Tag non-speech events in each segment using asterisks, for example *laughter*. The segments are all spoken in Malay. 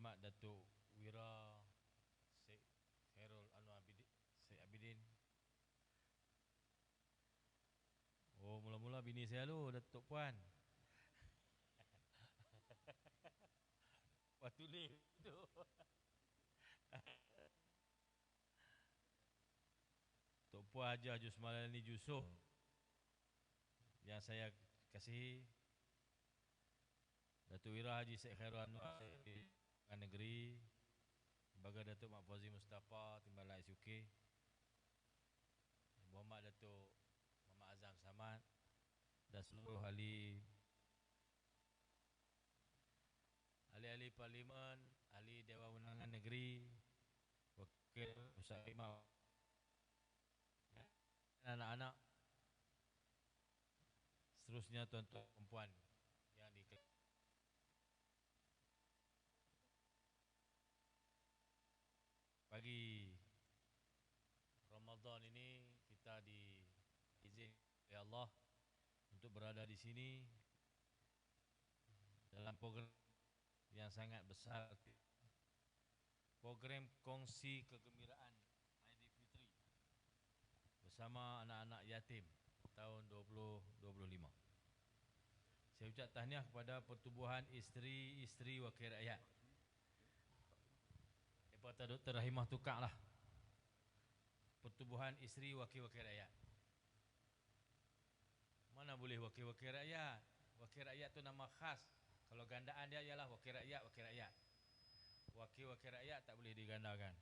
Hormat Datuk Wira Syed Khairul Anwar Abidin, Syed Abidin. Oh, mula-mula bini saya lu, Datuk Puan. *laughs* Waktu ni tu. *laughs* Tok Puan Haji Usmalani Yusof yang saya kasihi Datuk Wira Haji Syed Khairul Anwar Pilihan Negeri Baga Datuk Mak Fauzi Mustafa Timbalan SUK Muhammad Datuk Muhammad Azam Samad dan seluruh ahli ahli-ahli parlimen, ahli Dewan Undangan Negeri, wakil Ustaz Imam anak-anak seterusnya tuan-tuan perempuan yang di pagi Ramadan ini kita diizin oleh Allah untuk berada di sini dalam program yang sangat besar program kongsi kegembiraan Aidilfitri bersama anak-anak yatim tahun 2025. Saya ucap tahniah kepada pertubuhan isteri-isteri wakil rakyat. Daripada Dr. Rahimah Tukak lah. Pertubuhan isteri wakil-wakil rakyat. Mana boleh wakil-wakil rakyat? Wakil rakyat tu nama khas. Kalau gandaan dia ialah wakil rakyat, wakil rakyat. Wakil-wakil rakyat tak boleh digandakan.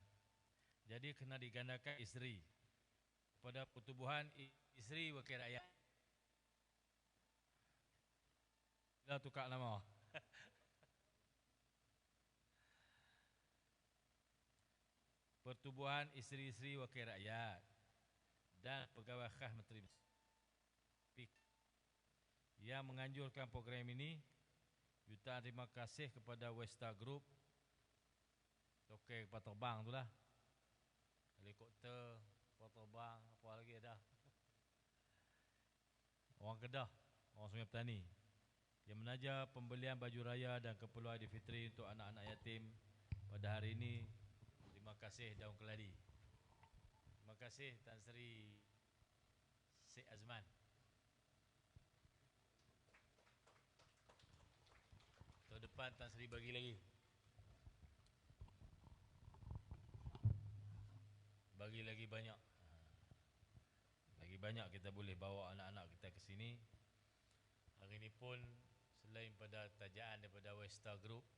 Jadi kena digandakan isteri pada pertubuhan isteri wakil rakyat. Dah tukar nama. Pertubuhan isteri-isteri wakil rakyat. Dan pegawai khas Menteri yang menganjurkan program ini. Jutaan terima kasih kepada Westa Group. Tokek terbang tu lah. Helikopter kapal terbang apa lagi ada. Orang Kedah orang Sungai Petani. Yang menaja pembelian baju raya dan keperluan Aidilfitri untuk anak-anak yatim pada hari ini Terima kasih Daun Keladi. Terima kasih Tan Sri Syed Azman. Tahun depan Tan Sri bagi lagi. Bagi lagi banyak. Lagi banyak kita boleh bawa anak-anak kita ke sini. Hari ini pun selain pada tajaan daripada Westa Group,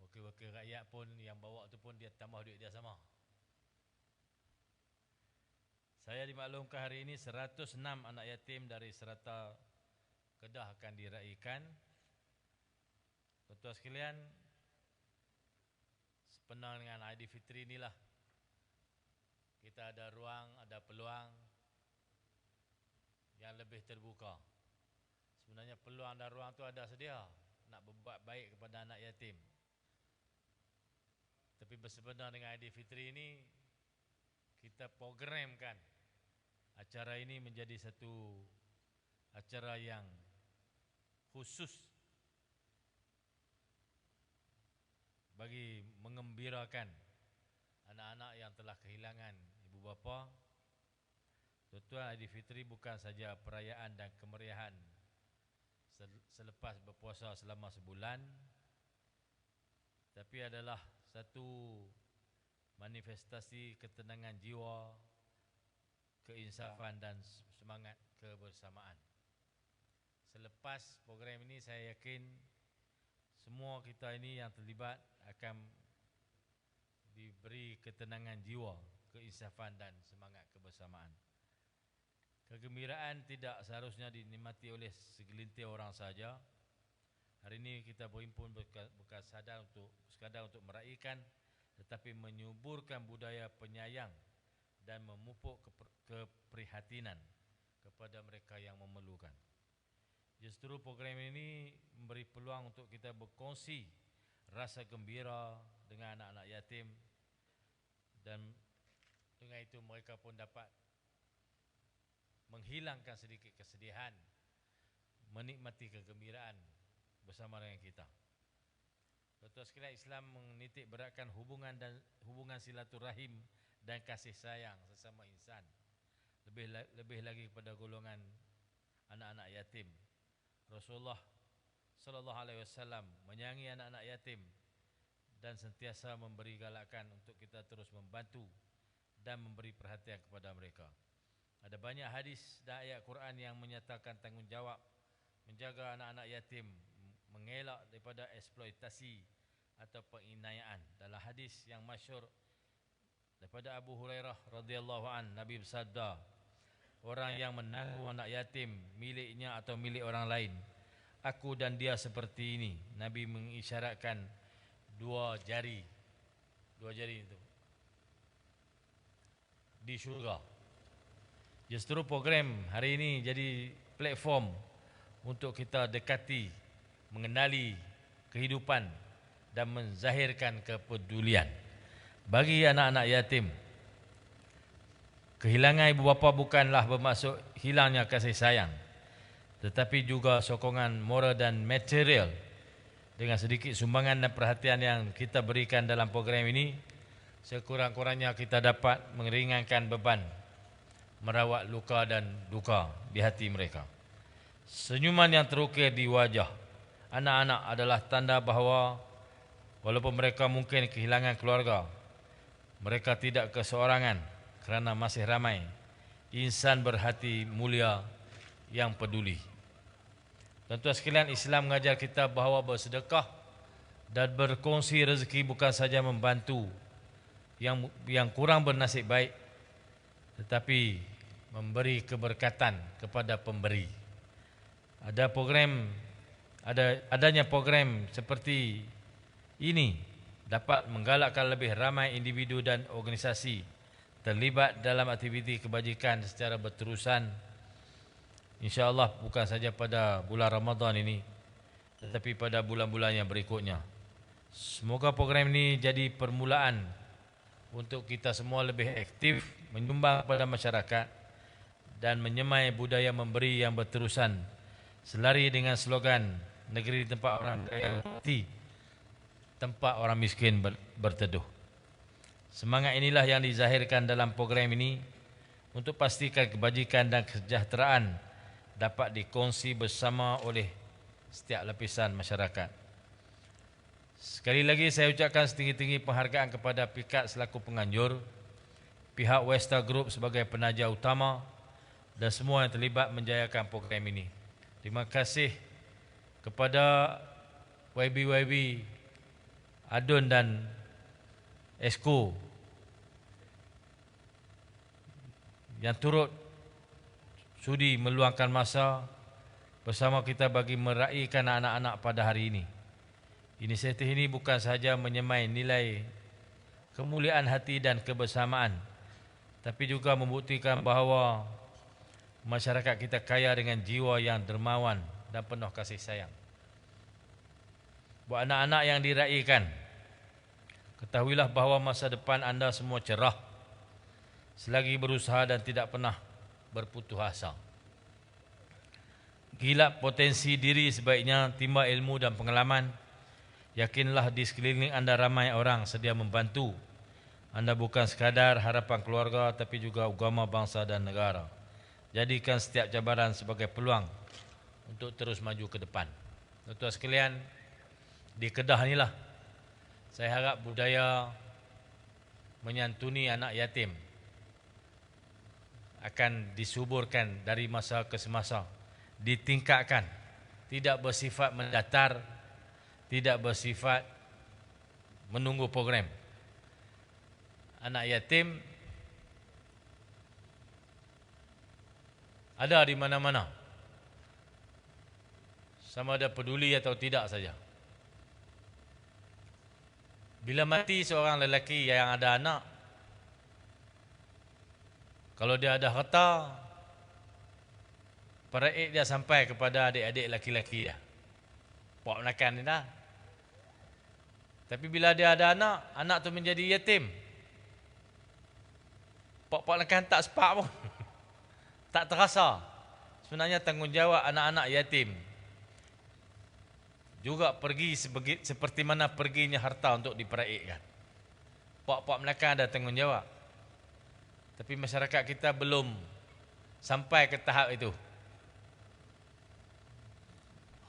Wakil-wakil rakyat pun yang bawa tu pun dia tambah duit dia sama. Saya dimaklumkan hari ini 106 anak yatim dari serata Kedah akan diraikan. Tuan-tuan sekalian, sepenang dengan Aidilfitri inilah kita ada ruang, ada peluang yang lebih terbuka. Sebenarnya peluang dan ruang tu ada sedia nak berbuat baik kepada anak yatim. Tapi bersebenar dengan Aidilfitri ini kita programkan acara ini menjadi satu acara yang khusus bagi mengembirakan anak-anak yang telah kehilangan ibu bapa. Tuan-tuan Aidilfitri bukan saja perayaan dan kemeriahan selepas berpuasa selama sebulan tapi adalah satu manifestasi ketenangan jiwa, keinsafan dan semangat kebersamaan. Selepas program ini saya yakin semua kita ini yang terlibat akan diberi ketenangan jiwa, keinsafan dan semangat kebersamaan. Kegembiraan tidak seharusnya dinikmati oleh segelintir orang saja, Hari ini kita berhimpun bukan sadar untuk sekadar untuk meraihkan tetapi menyuburkan budaya penyayang dan memupuk keprihatinan kepada mereka yang memerlukan. Justru program ini memberi peluang untuk kita berkongsi rasa gembira dengan anak-anak yatim dan dengan itu mereka pun dapat menghilangkan sedikit kesedihan menikmati kegembiraan bersama dengan kita. Betul sekali Islam menitik beratkan hubungan dan hubungan silaturahim dan kasih sayang sesama insan. Lebih lebih lagi kepada golongan anak-anak yatim. Rasulullah sallallahu alaihi wasallam menyayangi anak-anak yatim dan sentiasa memberi galakan untuk kita terus membantu dan memberi perhatian kepada mereka. Ada banyak hadis dan ayat Quran yang menyatakan tanggungjawab menjaga anak-anak yatim, mengelak daripada eksploitasi atau penginayaan dalam hadis yang masyur daripada Abu Hurairah radhiyallahu an Nabi bersabda orang yang menanggung anak yatim miliknya atau milik orang lain aku dan dia seperti ini. Nabi mengisyaratkan dua jari. Dua jari itu. Di syurga. Justru program hari ini jadi platform untuk kita dekati mengenali kehidupan dan menzahirkan kepedulian bagi anak-anak yatim. Kehilangan ibu bapa bukanlah bermaksud hilangnya kasih sayang tetapi juga sokongan moral dan material dengan sedikit sumbangan dan perhatian yang kita berikan dalam program ini sekurang-kurangnya kita dapat meringankan beban merawat luka dan duka di hati mereka. Senyuman yang terukir di wajah anak-anak adalah tanda bahawa Walaupun mereka mungkin kehilangan keluarga, mereka tidak keseorangan kerana masih ramai insan berhati mulia yang peduli. Tentu sekalian Islam mengajar kita bahawa bersedekah dan berkongsi rezeki bukan saja membantu yang yang kurang bernasib baik tetapi memberi keberkatan kepada pemberi. Ada program ada adanya program seperti ini dapat menggalakkan lebih ramai individu dan organisasi terlibat dalam aktiviti kebajikan secara berterusan. Insyaallah bukan saja pada bulan Ramadan ini tetapi pada bulan-bulan yang berikutnya. Semoga program ini jadi permulaan untuk kita semua lebih aktif menyumbang kepada masyarakat dan menyemai budaya memberi yang berterusan. Selari dengan slogan negeri tempat orang kaya tempat orang miskin berteduh. Semangat inilah yang dizahirkan dalam program ini untuk pastikan kebajikan dan kesejahteraan dapat dikongsi bersama oleh setiap lapisan masyarakat. Sekali lagi saya ucapkan setinggi-tinggi penghargaan kepada PIKAT selaku penganjur, pihak Westa Group sebagai penaja utama dan semua yang terlibat menjayakan program ini. Terima kasih kepada YB-YB Adun dan Esko yang turut sudi meluangkan masa bersama kita bagi meraihkan anak-anak pada hari ini. Inisiatif ini bukan sahaja menyemai nilai kemuliaan hati dan kebersamaan tapi juga membuktikan bahawa masyarakat kita kaya dengan jiwa yang dermawan dan penuh kasih sayang. Buat anak-anak yang diraihkan, Ketahuilah bahawa masa depan anda semua cerah selagi berusaha dan tidak pernah berputus asa. Gila potensi diri sebaiknya timba ilmu dan pengalaman. Yakinlah di sekeliling anda ramai orang sedia membantu. Anda bukan sekadar harapan keluarga tapi juga agama bangsa dan negara. Jadikan setiap cabaran sebagai peluang untuk terus maju ke depan. Tuan-tuan sekalian, di Kedah inilah saya harap budaya menyantuni anak yatim akan disuburkan dari masa ke semasa, ditingkatkan, tidak bersifat mendatar, tidak bersifat menunggu program. Anak yatim ada di mana-mana. Sama ada peduli atau tidak saja. Bila mati seorang lelaki yang ada anak Kalau dia ada harta Paraik dia sampai kepada adik-adik lelaki-lelaki dia. Puak menakan ni dah. Tapi bila dia ada anak Anak tu menjadi yatim. Puak-puak menakan tak sepak pun. *laughs* Tak terasa. Sebenarnya tanggungjawab anak-anak yatim juga pergi sebegi, seperti mana perginya harta untuk diperaikkan. Pak-pak Melaka ada tanggungjawab. Tapi masyarakat kita belum sampai ke tahap itu.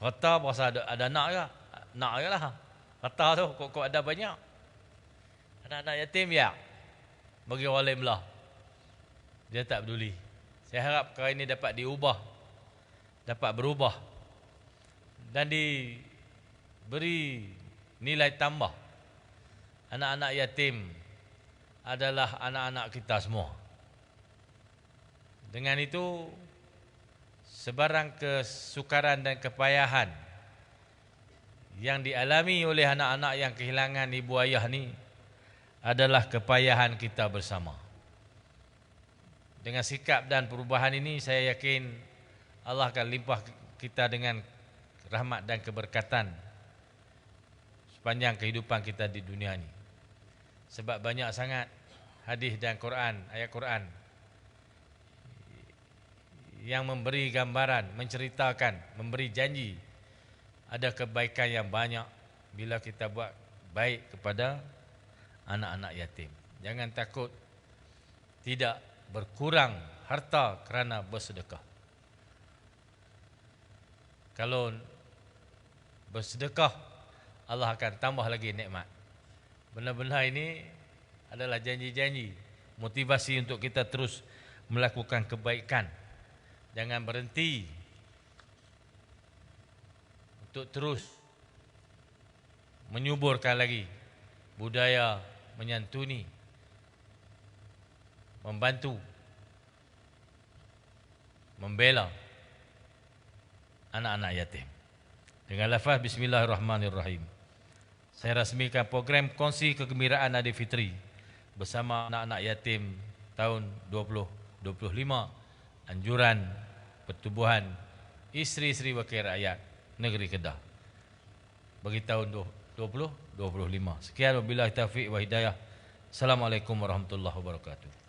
Harta berasa ada, ada nak ke? Nak ke lah. Harta tu kok, kok ada banyak. Anak-anak yatim ya. Bagi walim lah. Dia tak peduli. Saya harap kali ini dapat diubah. Dapat berubah. Dan diberi nilai tambah. Anak-anak yatim adalah anak-anak kita semua. Dengan itu sebarang kesukaran dan kepayahan yang dialami oleh anak-anak yang kehilangan ibu ayah ni adalah kepayahan kita bersama. Dengan sikap dan perubahan ini saya yakin Allah akan limpah kita dengan rahmat dan keberkatan sepanjang kehidupan kita di dunia ini. Sebab banyak sangat hadis dan Quran, ayat Quran yang memberi gambaran, menceritakan, memberi janji ada kebaikan yang banyak bila kita buat baik kepada anak-anak yatim. Jangan takut tidak berkurang harta kerana bersedekah. Kalau bersedekah Allah akan tambah lagi nikmat. Benar-benar ini adalah janji-janji motivasi untuk kita terus melakukan kebaikan Jangan berhenti untuk terus menyuburkan lagi budaya menyantuni, membantu, membela anak-anak yatim. Dengan lafaz Bismillahirrahmanirrahim. Saya rasmikan program kongsi kegembiraan Adi Fitri bersama anak-anak yatim tahun 2025 anjuran pertubuhan isteri-isteri wakil rakyat negeri Kedah bagi tahun 2025. Sekian wabillahi taufiq wa hidayah. Assalamualaikum warahmatullahi wabarakatuh.